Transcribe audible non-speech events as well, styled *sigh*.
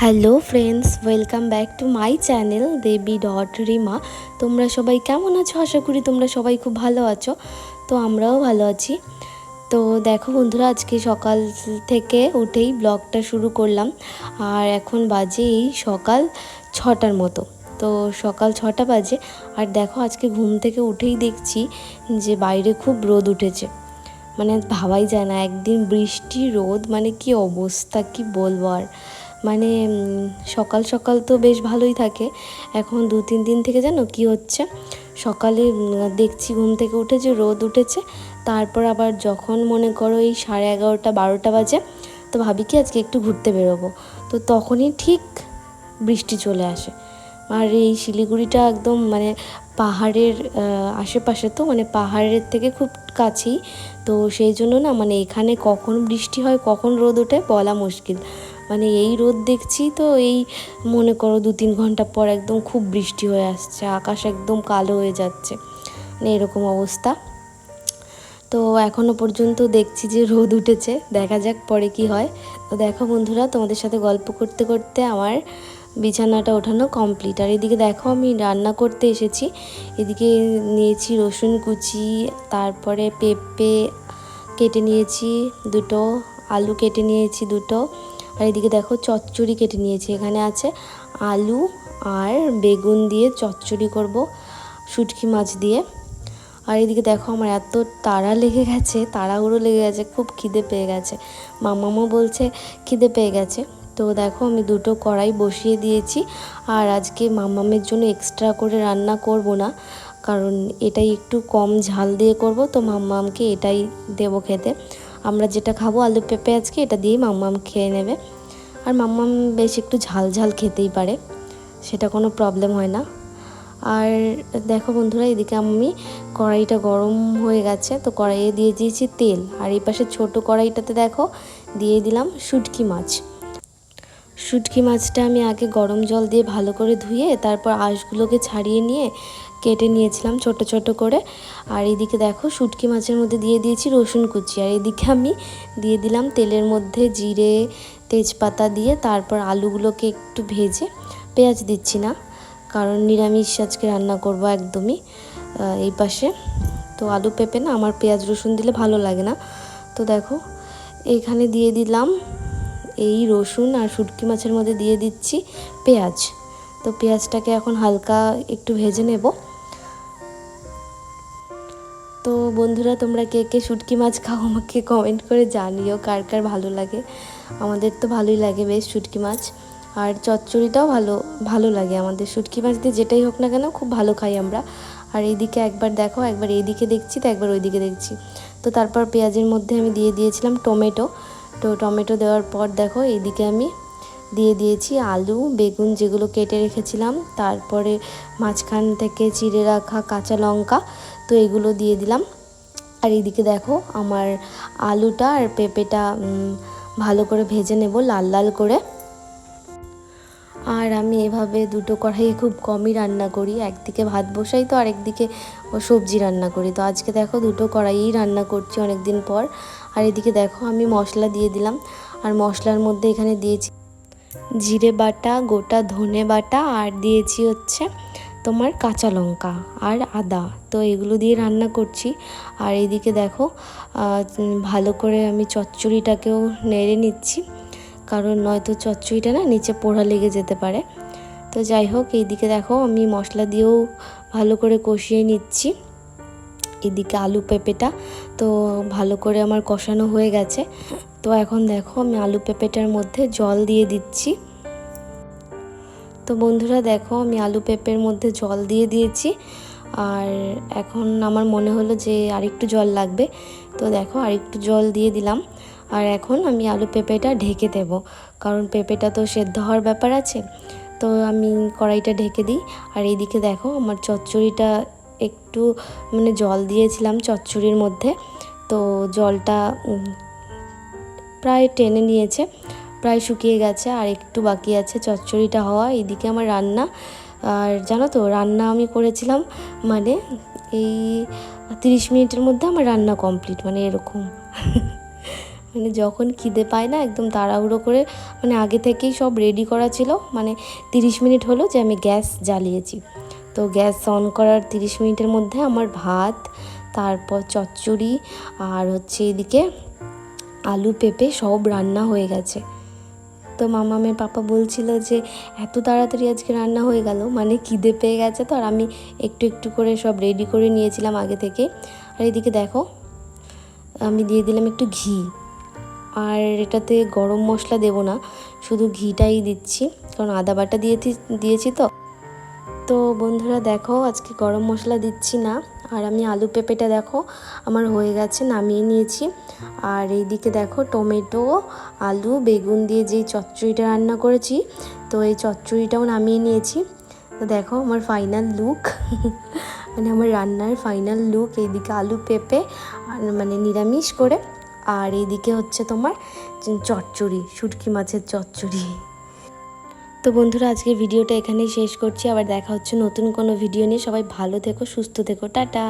Hello friends welcome back to my channel Debi dot Rima তোমরা সবাই কেমন আছো? আশা করি তোমরা সবাই খুব ভালো আছো। তো আমরাও ভালো আছি। তো দেখো বন্ধুরা, আজকে সকাল থেকে উঠেই ব্লগটা শুরু করলাম। আর এখন বাজে এই সকাল ছটার মতো। তো সকাল ছটা বাজে। আর দেখো, আজকে ঘুম থেকে উঠেই দেখছি যে বাইরে খুব রোদ উঠেছে। মানে ভাবাই যায় না, একদিন বৃষ্টি, রোদ মানে কি অবস্থা, কি বলব আর। মানে সকাল সকাল তো বেশ ভালোই থাকে। এখন দু তিন দিন থেকে জানো কি হচ্ছে? সকালে দেখছি ঘুম থেকে উঠে যে রোদ উঠেছে, তারপর আবার যখন মনে করো এই সাড়ে এগারোটা, বারোটা বাজে, তো ভাবি কি আজকে একটু ঘুরতে বেরোবো। তো তখনই ঠিক বৃষ্টি চলে আসে। আর এই শিলিগুড়িটা একদম মানে পাহাড়ের আশেপাশে তো মানে পাহাড়ের থেকে খুব কাছেই। তো সেই জন্য না মানে এখানে কখন বৃষ্টি হয়, কখন রোদ ওঠে বলা মুশকিল। মানে এই রোদ দেখছি তো এই, মনে করো দু তিন ঘণ্টা পর একদম খুব বৃষ্টি হয়ে আসছে, আকাশ একদম কালো হয়ে যাচ্ছে মানে এরকম অবস্থা। তো এখনও পর্যন্ত দেখছি যে রোদ উঠেছে, দেখা যাক পরে কি হয়। তো দেখো বন্ধুরা, তোমাদের সাথে গল্প করতে করতে আমার বিছানাটা ওঠানো কমপ্লিট আর এদিকে দেখো আমি রান্না করতে এসেছি, এদিকে নিয়েছি রসুন কুচি, তারপরে পেঁপে কেটে নিয়েছি দুটো, আলু কেটে নিয়েছি দুটো আর এদিকে দেখো চচ্চড়ি কেটে নিয়েছি। এখানে আছে আলু আর বেগুন দিয়ে চচ্চড়ি করব, শুটকি মাছ দিয়ে। আর এদিকে দেখো আমার এত তাড়া লেগে গেছে, তাড়াহুড়ো লেগে গেছে, খুব খিদে পেয়ে গেছে। মামামা বলছে খিদে পেয়ে গেছে। তো দেখো আমি দুটো কড়াই বসিয়ে দিয়েছি আর আজকে মামামের জন্য এক্সট্রা করে রান্না করব না, কারণ এটাই একটু কম ঝাল দিয়ে করব, তো মাম্মামকে এটাই দেবো খেতে। আমরা যেটা খাব আলু পেঁপে আজকে, এটা দিয়েই মাম্মাম খেয়ে নেবে। আর মাম্মাম বেশ একটু ঝাল ঝাল খেতেই পারে, সেটা কোনো প্রবলেম হয় না। আর দেখো বন্ধুরা, এদিকে আমি কড়াইটা গরম হয়ে গেছে, তো কড়াইয়ে দিয়ে দিয়েছি তেল। আর এই পাশে ছোটো কড়াইটাতে দেখো, দিয়ে দিলাম শুটকি মাছ। শুটকি মাছটা আমি আগে গরম জল দিয়ে ভালো করে ধুয়ে, তারপর আঁশগুলোকে ছাড়িয়ে নিয়ে কেটে নিয়েছিলাম ছোট ছোট করে। আর এদিকে দেখো, শুটকি মাছের মধ্যে দিয়ে দিয়েছি রসুন কুচি। আর এদিকে আমি দিয়ে দিলাম তেলের মধ্যে জিরে, তেজপাতা দিয়ে তারপর আলুগুলোকে একটু ভেজে পেঁয়াজ দিচ্ছি না, কারণ নিরামিষ আজকে রান্না করব একদমই এই পাশে। তো আলু পেঁপে না, আমার পেঁয়াজ রসুন দিলে ভালো লাগে না। তো দেখো, এখানে দিয়ে দিলাম এই রসুন আর শুটকি মাছের মধ্যে দিয়ে দিচ্ছি পেঁয়াজ। তো পেঁয়াজটাকে এখন হালকা একটু ভেজে নেব। বন্ধুরা, তোমরা কে কে শুটকি মাছ খাও আমাকে কমেন্ট করে জানিও কার কার ভালো লাগে। আমাদের তো ভালোই লাগে বেশ শুটকি মাছ। আর চচ্চড়িটাও ভালো ভালো লাগে আমাদের। শুটকি মাছ দিয়ে যেটাই হোক না কেন খুব ভালো খাই আমরা। আর এইদিকে একবার দেখো, একবার এইদিকে দেখছি, তো একবার ওইদিকে দেখছি। তো তারপর পেঁয়াজের মধ্যে আমি দিয়ে দিয়েছিলাম টমেটো। তো টমেটো দেওয়ার পর দেখো, এইদিকে আমি দিয়ে দিয়েছি আলু, বেগুন যেগুলো কেটে রেখেছিলাম। তারপরে মাঝখান থেকে চিড়ে রাখা কাঁচা লঙ্কা, তো এগুলো দিয়ে দিলাম। আর এইদিকে দেখো আমার আলুটা আর পেঁপেটা ভালো করে ভেজে নেব লাল লাল করে। আর আমি এভাবে দুটো কড়াইয়ে খুব কমই রান্না করি। একদিকে ভাত বসাই তো আরেকদিকে সবজি রান্না করি। তো আজকে দেখো দুটো কড়াইয়েই রান্না করছি অনেক দিন পর। আর এদিকে দেখো আমি মশলা দিয়ে দিলাম। আর মশলার মধ্যে এখানে দিয়েছি জিরে বাটা, গোটা ধনে বাটা, আর দিয়েছি হচ্ছে তোমার কাঁচা লঙ্কা আর আদা। তো এগুলো দিয়ে রান্না করছি। আর এইদিকে দেখো ভালো করে আমি চচ্চড়িটাকেও নেড়ে নিচ্ছি। কারণ নয়তো চচ্চড়িটা না নিচে পোড়া লেগে যেতে পারে। তো যাই হোক, এইদিকে দেখো, আমি মশলা দিয়েও ভালো করে কষিয়ে নিচ্ছি। এদিকে আলু পেঁপেটা তো ভালো করে আমার কষানো হয়ে গেছে। তো এখন দেখো, আমি আলু পেঁপেটার মধ্যে জল দিয়ে দিচ্ছি। তো বন্ধুরা দেখো, আমি আলু পেঁপের মধ্যে জল দিয়ে দিয়েছি। আর এখন আমার মনে হলো যে আরেকটু জল লাগবে। তো দেখো, আরেকটু জল দিয়ে দিলাম। আর এখন আমি আলু পেঁপেটা ঢেকে দেব। কারণ পেঁপেটা তো সেদ্ধ হওয়ার ব্যাপার আছে। তো আমি কড়াইটা ঢেকে দিই। আর এইদিকে দেখো, আমার চচ্চড়িটা একটু মানে জল দিয়েছিলাম চচ্চড়ির মধ্যে। তো জলটা প্রায় টেনে নিয়েছে। প্রায় শুকিয়ে গেছে আর একটু বাকি আছে চচ্চড়িটা হওয়া এদিকে আমার রান্না। আর জানো তো, রান্না আমি করেছিলাম মানে এই তিরিশ মিনিটের মধ্যে আমার রান্না কমপ্লিট মানে এরকম। *laughs* মানে যখন খিদে পায় না, একদম তাড়াহুড়ো করে মানে আগে থেকেই সব রেডি করা ছিল মানে তিরিশ মিনিট হলো যে আমি গ্যাস জ্বালিয়েছি। তো গ্যাস অন করার তিরিশ মিনিটের মধ্যে আমার ভাত, তারপর চচ্চড়ি আর হচ্ছে এদিকে আলু পেঁপে সব রান্না হয়ে গেছে। তো মামামের পাপা বলছিল যে, এত তাড়াতাড়ি আজকে রান্না হয়ে গেল মানে খিদে পেয়ে গেছে তো, আর আমি একটু একটু করে সব রেডি করে নিয়েছিলাম আগে থেকে। আর এদিকে দেখো, আমি দিয়ে দিলাম একটু ঘি। আর এটাতে গরম মশলা দেবো না, শুধু ঘিটাই দিচ্ছি, কারণ আদা বাটা দিয়ে দিয়েছি তো। তো বন্ধুরা দেখো, আজকে গরম মশলা দিচ্ছি না। আর আমি আলু পেঁপেটা দেখো, আমার হয়ে গেছে, নামিয়ে নিয়েছি। আর এইদিকে দেখো টমেটো, আলু, বেগুন দিয়ে যেই চচ্চড়িটা রান্না করেছি, তো এই চচ্চড়িটাও নামিয়ে নিয়েছি। তো দেখো আমার ফাইনাল লুক *laughs* মানে আমার রান্নার ফাইনাল লুক এইদিকে আলু পেঁপে আর মানে নিরামিষ করে। আর এইদিকে হচ্ছে তোমার চচ্চড়ি, শুটকি মাছের চচ্চড়ি। তো বন্ধুরা আজকে ভিডিওটা এখানেই শেষ করছি। আবার দেখা হচ্ছে নতুন কোনো ভিডিও নিয়ে। সবাই ভালো থেকো, সুস্থ থেকো। টাটা।